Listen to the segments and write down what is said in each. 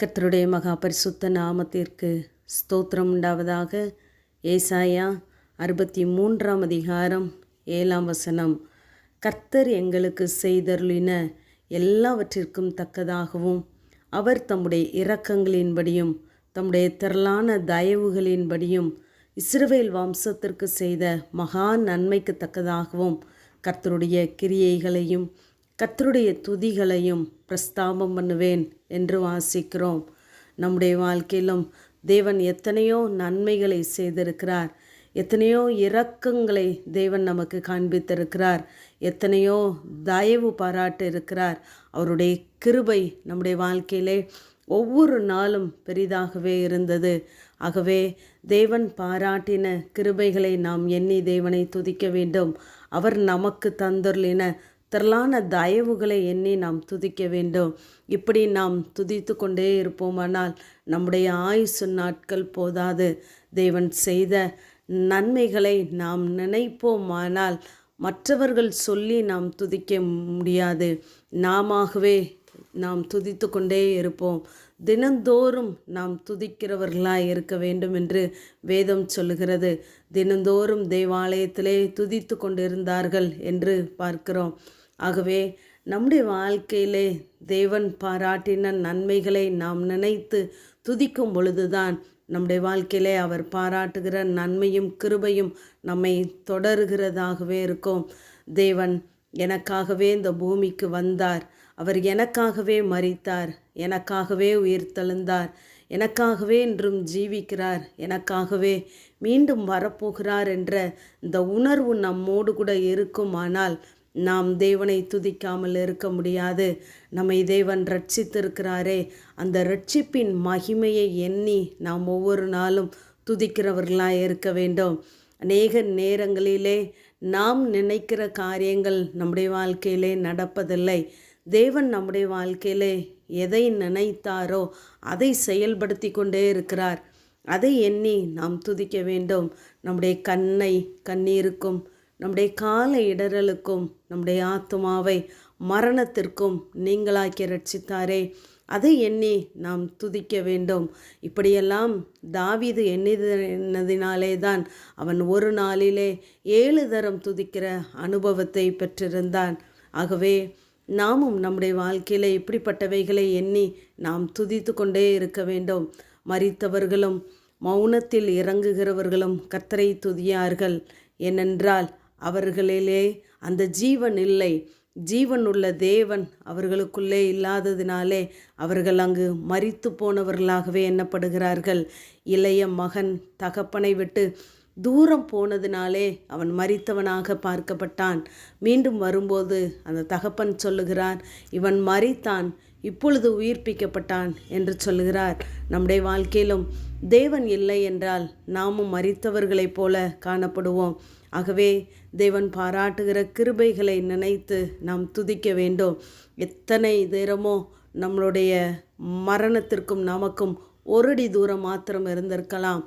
கர்த்தருடைய மகா பரிசுத்த நாமத்திற்கு ஸ்தோத்திரம் உண்டாவதாக. ஏசாயா அறுபத்தி மூன்றாம் அதிகாரம் ஏழாம் வசனம். கர்த்தர் எங்களுக்கு செய்தருளின எல்லாவற்றிற்கும் தக்கதாகவும் அவர் தம்முடைய இரக்கங்களின்படியும் தம்முடைய திரளான தயவுகளின்படியும் இஸ்ரவேல் வம்சத்திற்கு செய்த மகா நன்மைக்கு தக்கதாகவும் கர்த்தருடைய கிரியைகளையும் கத்தருடைய துதிகளையும் பிரஸ்தாபம் பண்ணுவேன் என்று வாசிக்கிறோம். நம்முடைய வாழ்க்கையிலும் தேவன் எத்தனையோ நன்மைகளை செய்திருக்கிறார். எத்தனையோ இரக்கங்களை தேவன் நமக்கு காண்பித்திருக்கிறார். எத்தனையோ தயவு பாராட்டு இருக்கிறார் அவருடைய கிருபை நம்முடைய வாழ்க்கையிலே ஒவ்வொரு நாளும் பெரிதாகவே இருந்தது. ஆகவே தேவன் பாராட்டின கிருபைகளை நாம் எண்ணி தேவனை துதிக்க வேண்டும். அவர் நமக்கு தந்துள்ளின திரளான தயவுகளை எண்ணி நாம் துதிக்க வேண்டும். இப்படி நாம் துதித்து கொண்டே இருப்போமானால் நம்முடைய ஆயுசு நாட்கள் போதாது. தேவன் செய்த நன்மைகளை நாம் நினைப்போமானால் மற்றவர்கள் சொல்லி நாம் துதிக்க முடியாது. நாமவே நாம் துதித்து கொண்டே இருப்போம். தினந்தோறும் நாம் துதிக்கிறவர்களாய் இருக்க வேண்டும் என்று வேதம் சொல்லுகிறது. தினந்தோறும் தேவாலயத்திலே துதித்து கொண்டிருந்தார்கள் என்று பார்க்கிறோம். ஆகவே நம்முடைய வாழ்க்கையிலே தேவன் பாராட்டின நன்மைகளை நாம் நினைத்து துதிக்கும் பொழுதுதான் நம்முடைய வாழ்க்கையிலே அவர் பாராட்டுகிற நன்மையும் கிருபையும் நம்மை தொடருகிறதாகவே இருக்கும். தேவன் எனக்காகவே இந்த பூமிக்கு வந்தார். அவர் எனக்காகவே மறித்தார் எனக்காகவே உயிர் தெழுந்தார் எனக்காகவே இன்றும் ஜீவிக்கிறார் எனக்காகவே மீண்டும் வரப்போகிறார் என்ற இந்த உணர்வு நம்மோடு கூட இருக்குமானால் நாம் தேவனை துதிக்காமல் இருக்க முடியாது. நம்மை தேவன் ரட்சித்திருக்கிறாரே அந்த ரட்சிப்பின் மகிமையை எண்ணி நாம் ஒவ்வொரு நாளும் துதிக்கிறவர்களாக இருக்க வேண்டும். அநேக நேரங்களிலே நாம் நினைக்கிற காரியங்கள் நம்முடைய வாழ்க்கையிலே நடப்பதில்லை. தேவன் நம்முடைய வாழ்க்கையிலே எதை நினைத்தாரோ அதை செயல்படுத்தி கொண்டே இருக்கிறார். அதை எண்ணி நாம் துதிக்க வேண்டும். நம்முடைய கண்ணை கண்ணீருக்கும் நம்முடைய கால இடரலுக்கும் நம்முடைய ஆத்மாவை மரணத்திற்கும் நீங்களாக்கி ரட்சித்தாரே. அதை எண்ணி நாம் துதிக்க வேண்டும். இப்படியெல்லாம் தாவிது எண்ணினதினாலே தான் அவன் ஒரு நாளிலே ஏழு தரம் துதிக்கிற அனுபவத்தை பெற்றிருந்தான். ஆகவே நாமும் நம்முடைய வாழ்க்கையில் இப்படிப்பட்டவைகளை எண்ணி நாம் துதித்து கொண்டே இருக்க வேண்டும். மறித்தவர்களும் மௌனத்தில் இறங்குகிறவர்களும் கத்தரை துதியார்கள். ஏனென்றால் அவர்களிலே அந்த ஜீவன் இல்லை. ஜீவன் உள்ள தேவன் அவர்களுக்குள்ளே இல்லாததினாலே அவர்கள் அங்கு மறித்து போனவர்களாகவே எண்ணப்படுகிறார்கள். இளைய மகன் தகப்பனை விட்டு தூரம் போனதினாலே அவன் மறித்தவனாக பார்க்கப்பட்டான். மீண்டும் வரும்போது அந்த தகப்பன் சொல்லுகிறான் இவன் மறித்தான் இப்பொழுது உயிர்ப்பிக்கப்பட்டான் என்று சொல்லுகிறார். நம்முடைய வாழ்க்கையிலும் தேவன் இல்லை என்றால் நாமும் மறித்தவர்களைப் போல காணப்படுவோம். ஆகவே தேவன் பாராட்டுகிற கிருபைகளை நினைத்து நாம் துதிக்க வேண்டும். எத்தனை நேரமோ நம்மளுடைய மரணத்திற்கும் நமக்கும் ஒருடி தூரம் மாத்திரம் இருந்திருக்கலாம்.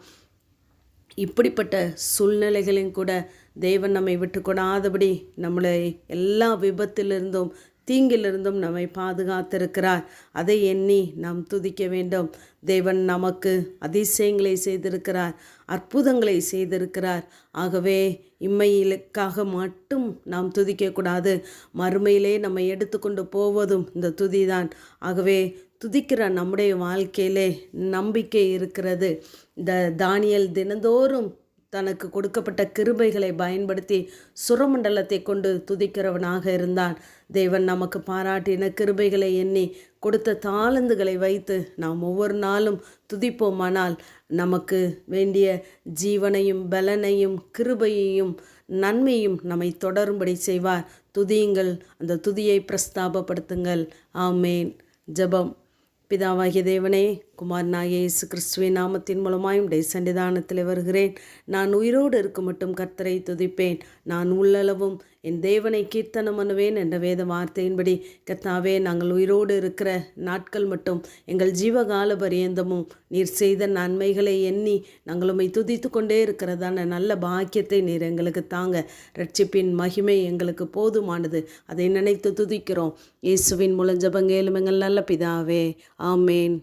இப்படிப்பட்ட சூழ்நிலைகளையும் கூட தேவன் நம்மை விட்டு கொடாதபடி நம்மளை எல்லா விபத்திலிருந்தும் தீங்கிலிருந்தும் நம்மை பாதுகாத்திருக்கிறார். அதை எண்ணி நாம் துதிக்க வேண்டும். தேவன் நமக்கு அதிசயங்களை செய்திருக்கிறார் அற்புதங்களை செய்திருக்கிறார். ஆகவே இம்மையிலுக்காக மட்டும் நாம் துதிக்கக்கூடாது மறுமையிலே நம்மை எடுத்துக்கொண்டு போவதும் இந்த துதிதான். ஆகவே துதிக்கிற நம்முடைய வாழ்க்கையிலே நம்பிக்கை இருக்கிறது. இந்த தானியல் தினந்தோறும் தனக்கு கொடுக்கப்பட்ட கிருபைகளை பயன்படுத்தி சுரமண்டலத்தை கொண்டு துதிக்கிறவனாக இருந்தான். தேவன் நமக்கு பாராட்டின கிருபைகளை எண்ணி கொடுத்த தாளந்துகளை வைத்து நாம் ஒவ்வொரு நாளும் துதிப்போமானால் நமக்கு வேண்டிய ஜீவனையும் பலனையும் கிருபையையும் நன்மையும் நம்மை தொடரும்படி செய்வார். துதியுங்கள். அந்த துதியை பிரஸ்தாபப்படுத்துங்கள். ஆமேன். ஜபம். பிதாவாகிய தேவனே குமாரனாகிய இயேசு கிறிஸ்துவின் நாமத்தின் மூலமாயும் டே சன்னிதானத்தில் வருகிறேன். நான் உயிரோடு இருக்கும் மட்டும் கர்த்தரை துதிப்பேன். நான் உள்ளளவும் என் தேவனை கீர்த்தனம் பண்ணுவேன் என்ற வேத வார்த்தையின்படி கர்த்தாவே நாங்கள் உயிரோடு இருக்கிற நாட்கள் மட்டும் எங்கள் ஜீவகால பரியந்தமும் நீர் செய்த நன்மைகளை எண்ணி நாங்கள் உண்மை துதித்து கொண்டே இருக்கிறதான நல்ல பாக்கியத்தை நீர் எங்களுக்கு தாங்க. ரட்சிப்பின் மகிமை எங்களுக்கு போதுமானது. அதை நினைத்து துதிக்கிறோம். இயேசுவின் மூலம் ஜபங்கேலும் எங்கள் நல்ல பிதாவே. ஆமேன்.